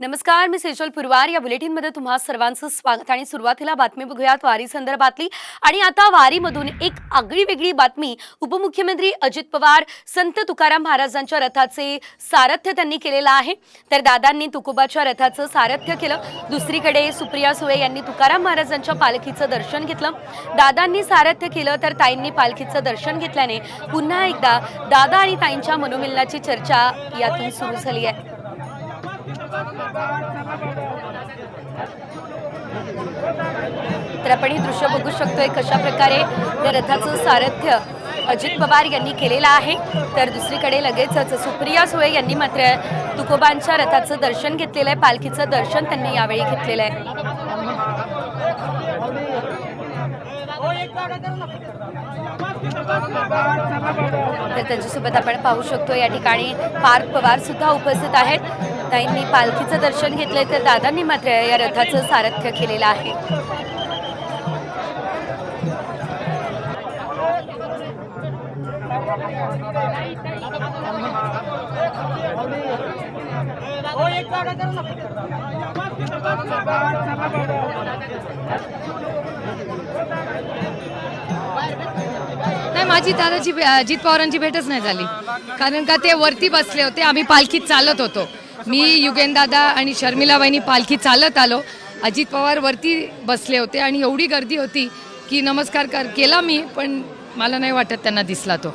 नमस्कार मी सेजल पुरवार. या बुलेटिनमध्ये तुम्हा सर्वांचं स्वागत आणि सुरुवातीला बातमी बघूयात वारी संदर्भातली. आणि आता वारीमधून एक आगळी वेगळी बातमी. उपमुख्यमंत्री अजित पवार संत तुकाराम महाराजांच्या रथाचे सारथ्य त्यांनी केलेलं आहे. तर दादांनी तुकोबाच्या रथाचं सारथ्य केलं. दुसरीकडे सुप्रिया सुळे यांनी तुकाराम महाराजांच्या पालखीचं दर्शन घेतलं. दादांनी सारथ्य केलं तर ताईंनी पालखीचं दर्शन घेतल्याने पुन्हा एकदा दादा आणि ताईंच्या मनोमिलनाची चर्चा यातून सुरू झाली आहे. तर आपण हे दृश्य बघू शकतोय कशा प्रकारे या रथाचं सारथ्य अजित पवार यांनी केलेलं आहे. तर दुसरीकडे लगेचच सुप्रिया सुळे यांनी मात्र तुकोबांच्या रथाचं दर्शन घेतलेलं आहे. पालखीचं दर्शन त्यांनी यावेळी घेतलेलं आहे. तर त्यांच्यासोबत आपण पाहू शकतो या ठिकाणी पार्थ पवार सुद्धा उपस्थित आहेत. ताईंनी पालखीचं दर्शन घेतलंय तर दादांनी मात्र या रथाचं सारथ्य केलेलं आहे. नाही माझी दादाची अजित पवारांची भेटच नाही झाली. कारण का ते वरती बसले होते आम्ही पालखीत चालत होतो. मी युगेन दादा आणि शर्मिला वहिनी पालखी चालत आलो. अजित पवार वरती बसले होते आणि एवढी गर्दी होती की नमस्कार कर केला मी पण मला नाही वाटत त्यांना दिसला तो.